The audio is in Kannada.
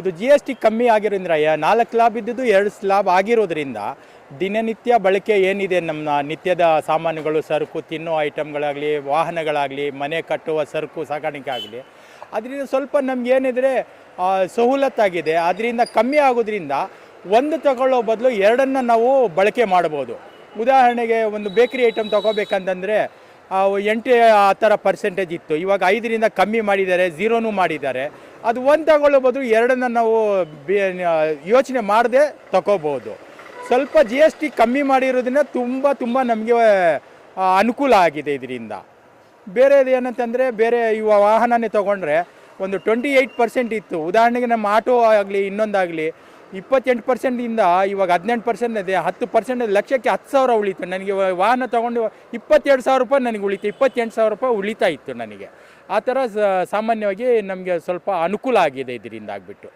ಇದು ಜಿ ಎಸ್ ಟಿ ಕಮ್ಮಿ ಆಗಿರೋದ್ರಿಂದ ನಾಲ್ಕು ಲಾಭ ಇದ್ದಿದ್ದು ಎರಡು ಸ್ಲಾಬ್ ಆಗಿರೋದ್ರಿಂದ ದಿನನಿತ್ಯ ಬಳಕೆ ಏನಿದೆ ನಮ್ಮ ನಿತ್ಯದ ಸಾಮಾನುಗಳು, ಸರಕು ತಿನ್ನೋ ಐಟಮ್ಗಳಾಗಲಿ ವಾಹನಗಳಾಗಲಿ, ಮನೆ ಕಟ್ಟುವ ಸರಕು, ಸಾಗಾಣಿಕೆ ಆಗಲಿ. ಅದರಿಂದ ಸ್ವಲ್ಪ ನಮ್ಗೆ ಏನಿದ್ರೆ ಅದರಿಂದ ಕಮ್ಮಿ ಆಗೋದ್ರಿಂದ ಒಂದು ತಗೊಳ್ಳೋ ಬದಲು ಎರಡನ್ನು ನಾವು ಬಳಕೆ ಮಾಡ್ಬೋದು ಉದಾಹರಣೆಗೆ ಒಂದು ಬೇಕರಿ ಐಟಮ್ ತಗೋಬೇಕಂತಂದರೆ ಎಂಟು, ಆ ಥರ ಪರ್ಸೆಂಟೇಜ್ ಇತ್ತು. ಇವಾಗ ಐದರಿಂದ ಕಮ್ಮಿ ಮಾಡಿದ್ದಾರೆ, ಝೀರೋನೂ ಮಾಡಿದ್ದಾರೆ. ಅದು ಒಂದು ತಗೊಳ್ಳೋ ಬದಲು ಎರಡನ್ನು ನಾವು ಯೋಚನೆ ಮಾಡದೆ ತಗೋಬೋದು ಸ್ವಲ್ಪ ಜಿ ಎಸ್ ಟಿ ಕಮ್ಮಿ ಮಾಡಿರೋದನ್ನ ತುಂಬ ತುಂಬ ನಮಗೆ ಅನುಕೂಲ ಆಗಿದೆ ಇದರಿಂದ. ಬೇರೆದು ಏನಂತಂದರೆ, ಬೇರೆ ಇವ ವಾಹನನೇ ತೊಗೊಂಡ್ರೆ ಒಂದು ಟ್ವೆಂಟಿ ಏಯ್ಟ್ ಪರ್ಸೆಂಟ್ ಇತ್ತು. ಉದಾಹರಣೆಗೆ ನಮ್ಮ ಆಟೋ ಆಗಲಿ, ಇನ್ನೊಂದಾಗಲಿ ಇಪ್ಪತ್ತೆಂಟು ಪರ್ಸೆಂಟಿಂದ ಇವಾಗ ಹದಿನೆಂಟು ಪರ್ಸೆಂಟ್ ಇದೆ. ಹತ್ತು ಪರ್ಸೆಂಟ್ ಲಕ್ಷಕ್ಕೆ ಹತ್ತು ಸಾವಿರ ಉಳಿತು. ನನಗೆ ವಾಹನ ತೊಗೊಂಡು ಇಪ್ಪತ್ತೆರಡು ಸಾವಿರ ರೂಪಾಯಿ ನನಗೆ ಉಳಿತು. ಇಪ್ಪತ್ತೆಂಟು ಸಾವಿರ ರೂಪಾಯಿ ಉಳಿತಾ ಇತ್ತು ನನಗೆ. ಆ ಥರ ಸಾಮಾನ್ಯವಾಗಿ ನಮಗೆ ಸ್ವಲ್ಪ ಅನುಕೂಲ ಆಗಿದೆ ಇದರಿಂದ ಆಗಿಬಿಟ್ಟು.